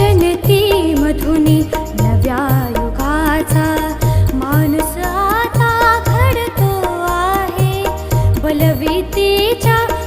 जनती मधुनी नव्या युगाचा. माणूस आता घडतो आहे. बलवीतीच्या उपा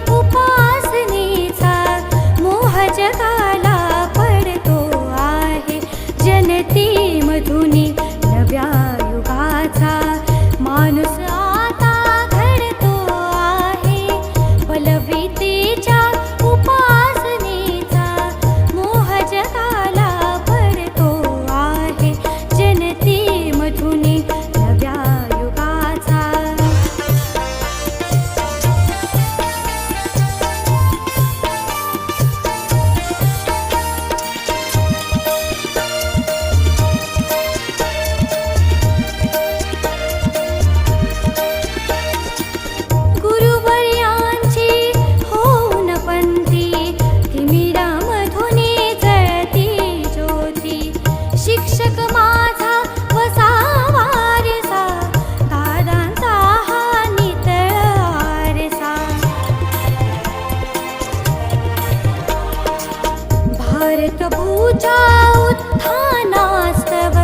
तुझ्या उत्थानास्तव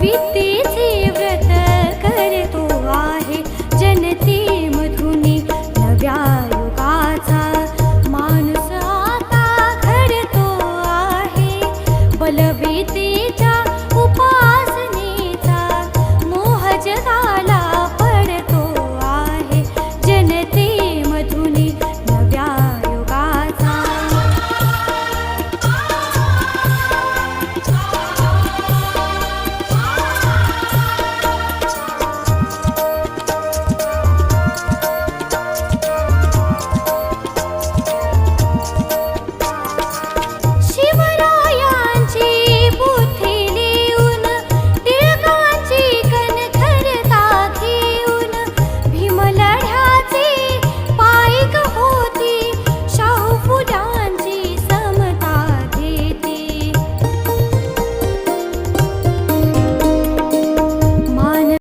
वितेचे व्रत करतो आहे जनते मधुनी नव्या युगाचा. माणूस आता घडतो आहे बलवितेच्या